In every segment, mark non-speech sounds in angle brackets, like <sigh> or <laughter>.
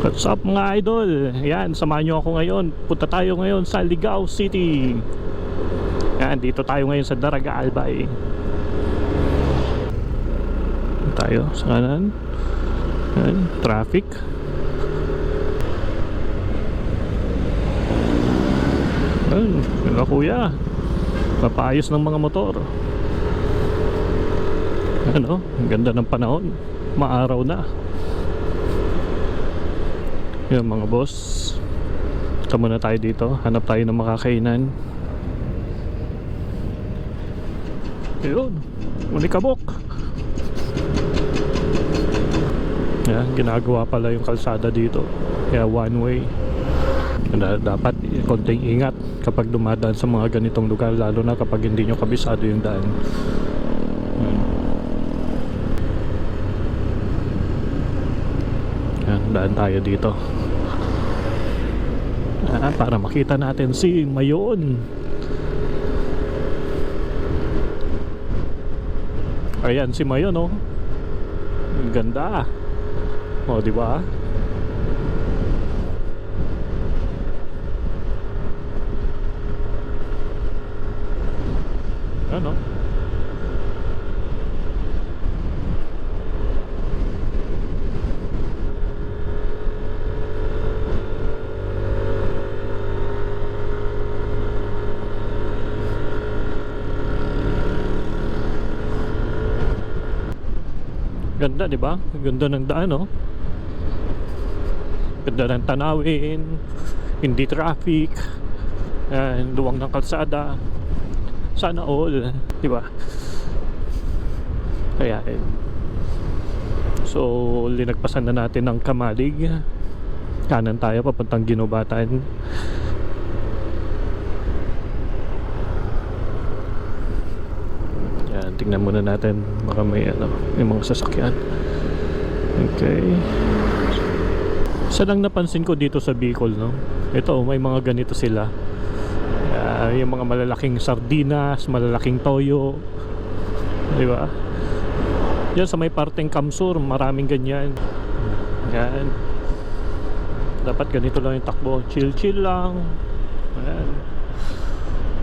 What's up mga idol? Yan, samahan nyo ako ngayon. Punta tayo ngayon sa Ligao City. Yan, dito tayo ngayon sa Daraga Albay. Tayo sa kanan. Yan, traffic. Yan, yun kuya. Papaayos ng mga motor. Ano, ang ganda ng panahon. Maaraw na. Yan mga boss. Ito muna tayo dito. Hanap tayo ng makakainan. Yun. Unikabok. Yan Ginagawa pala yung kalsada dito. Kaya one way. Da- Dapat konting ingat Kapag dumadaan sa mga ganitong lugar Lalo na kapag hindi nyo kabisado yung daan Yan Yan, daan tayo dito. Ah, para makita natin si Mayon. Ayan si Mayon oh. Ganda. Oh, di ba? Ano? Ganda, di ba? Ganda ng daan, oh. Ganda ng tanawin, hindi traffic, and luwang ng kalsada. Sana all, di ba? Kaya, eh. So, linagpasan na natin ng Kamalig. Kanan tayo, papuntang Ginobatan. Yan, tingnan muna natin baka may ano, may mga sasakyan. Okay. Isa lang napansin ko dito sa Bicol, no? Ito, may mga ganito sila. Ah, yung mga malalaking sardinas, malalaking toyo. Di ba? Yan sa may parteng Kamsur, maraming ganyan. Yan. Dapat ganito lang yung takbo. Chill-chill lang. Ayan.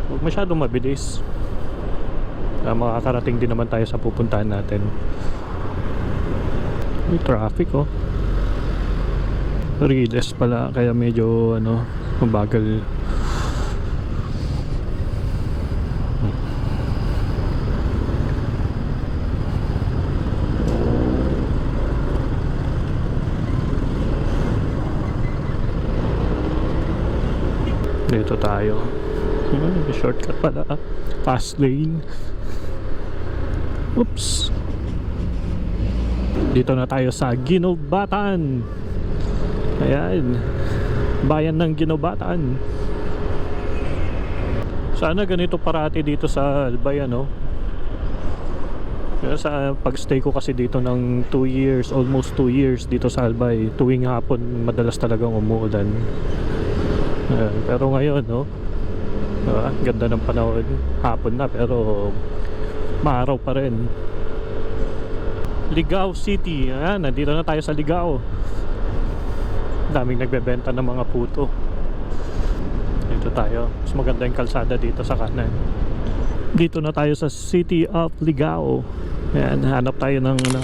Huwag masyadong mabilis. Uh, makakarating din naman tayo sa pupuntahan natin. May traffic oh. Riles pala kaya medyo ano, mabagal. Dito tayo. May shortcut pala. Fast lane. Oops. Dito na tayo sa Ginobatan. Ayan. Bayan ng Ginobatan. Sana ganito parati dito sa Albay ano. Pero sa pagstay ko kasi dito ng 2 years, almost 2 years dito sa Albay, tuwing hapon madalas talagang umuulan. Ayan, pero ngayon, no? Diba? Ganda ng panahon. Hapon na pero maaraw pa rin. Ligao City. Ayan, nandito na tayo sa Ligao. Daming nagbebenta ng mga puto. Dito tayo. Mas maganda yung kalsada dito sa kanan. Dito na tayo sa City of Ligao. Ayan, hanap tayo ng ano,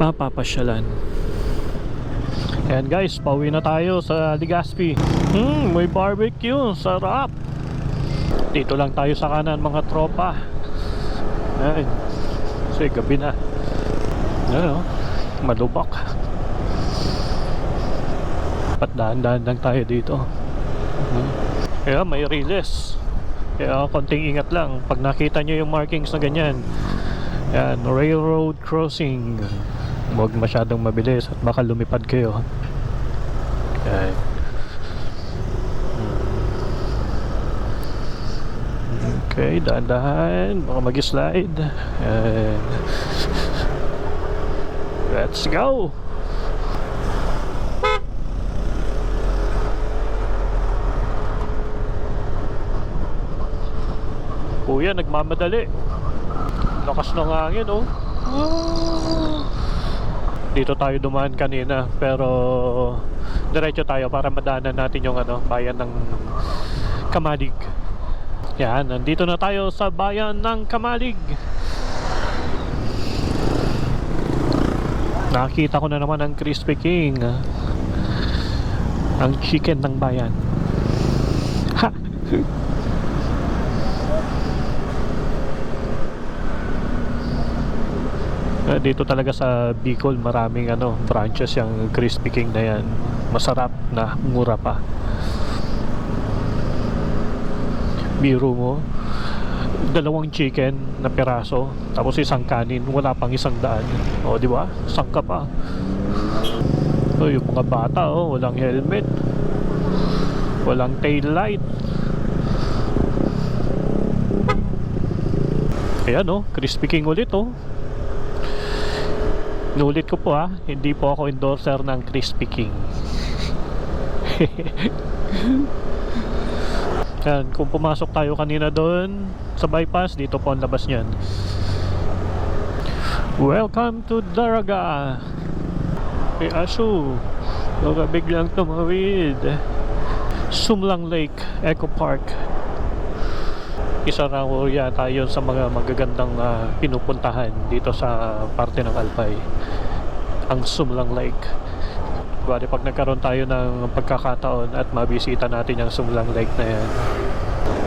mapapasyalan. Ayan guys, pauwi na tayo sa Legazpi. Hmm, may barbecue. Sarap. Dito lang tayo sa kanan mga tropa. Ayan. Kasi gabi na. Ayan o. Malubak. Dapat dahan-dahan lang tayo dito. Hmm. Kaya may riles. Kaya konting ingat lang. Pag nakita nyo yung markings na ganyan. Ayan, railroad crossing. Huwag masyadong mabilis at baka lumipad kayo. Okay. Okay, dahan-dahan. Baka mag-slide. Ayan. Let's go! Kuya, nagmamadali. Lakas ng hangin, oh. Dito tayo dumaan kanina pero diretso tayo para madaanan natin yung ano, bayan ng Kamalig. Yan, nandito na tayo sa bayan ng Kamalig. Nakita ko na naman ang Crispy King. Ang chicken ng bayan. Ha! Eh, dito talaga sa Bicol maraming ano branches yung Crispy King na yan masarap na mura pa biro mo dalawang chicken na piraso tapos isang kanin wala pang isang daan. O di ba? Sangka pa. O yung mga bata oh walang helmet. Walang tail light. Ayan oh Crispy King ulit oh Nulit ko po ha, hindi po ako endorser ng Crispy King. <laughs> Yan, kung pumasok tayo kanina doon sa bypass, dito po ang labas niyan. Welcome to Daraga. May aso. Baka biglang tumawid. Sumlang Lake Eco Park. Isa raw yata yun sa mga magagandang ah, pinupuntahan dito sa parte ng Alpay. Ang Sumlang Lake. Bali pag nagkaroon tayo ng pagkakataon at mabisita natin yung Sumlang Lake na yan.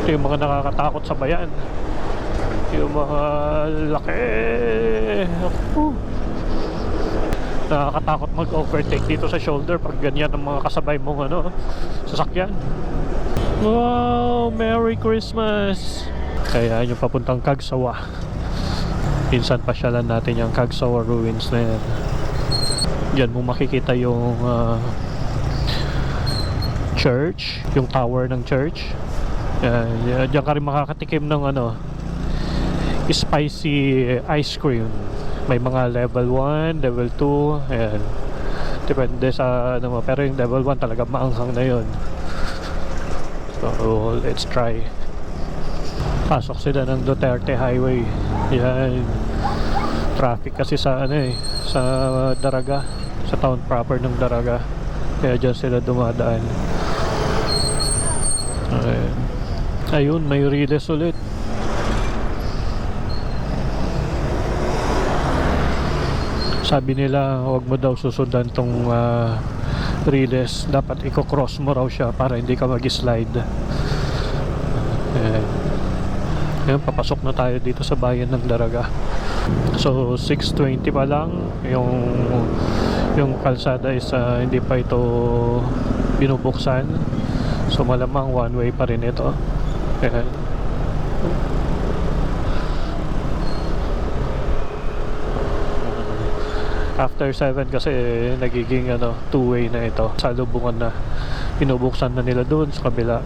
Ito yung mga nakakatakot sa bayan. Yung mga laki. Ako. Nakakatakot mag-overtake dito sa shoulder pag ganyan ang mga kasabay mong ano, sasakyan. Wow! Merry Christmas! Kaya yung papuntang Kagsawa. Pinsan pasyalan natin yung Kagsawa ruins na yan. Diyan mo makikita yung ah, church, yung tower ng church. Yan, diyan ka rin makakatikim ng ano, spicy ice cream. May mga level 1, level 2, ayan. Depende sa ano mo. Pero yung level 1 talaga maanghang na yun. So, let's try. Pasok sila ng Duterte Highway. Yan. Traffic kasi sa ano eh, sa Daraga, sa town proper ng Daraga. Kaya dyan sila dumadaan. Ayun. Ayun, may riles ulit. Sabi nila, huwag mo daw susundan tong ah, riles. Dapat i-cross mo raw siya para hindi ka mag-slide. Ayan. Ayan, papasok na tayo dito sa bayan ng Daraga. So, 6.20 pa lang. Yung, yung kalsada is ah, hindi pa ito binubuksan. So, malamang one way pa rin ito. Ayan. After 7 kasi nagiging ano, two way na ito. Salubungan na. Binubuksan na nila doon sa kabila.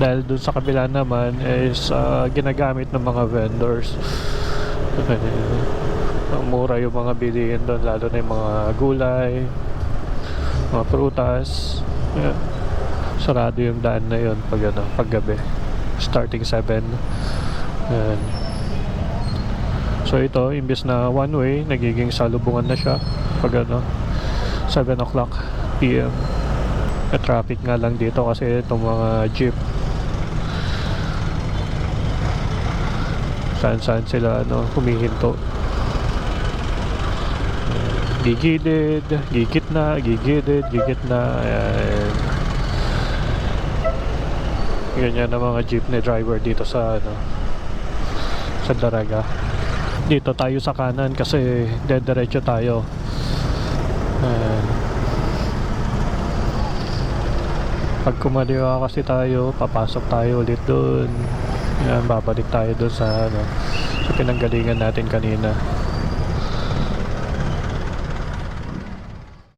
Dahil doon sa kabila naman is ah, ginagamit ng mga vendors. Ang mura yung mga bilihin doon lalo na yung mga gulay, mga prutas. Yeah. Sarado yung daan na yun pag ano, pag gabi. Starting 7. Yan. So ito, imbes na one way, nagiging salubungan na siya pag ano, 7 o'clock PM. E traffic nga lang dito kasi itong mga jeep. Saan saan sila ano, humihinto. Gigilid, gigit na, gigilid, gigit na. Ayan. Ganyan ang mga jeepney driver dito sa ano, sa Daraga dito tayo sa kanan kasi dediretso tayo Ayan. pag kumaliwa kasi tayo papasok tayo ulit doon Ayan, babalik tayo doon sa ano sa pinanggalingan natin kanina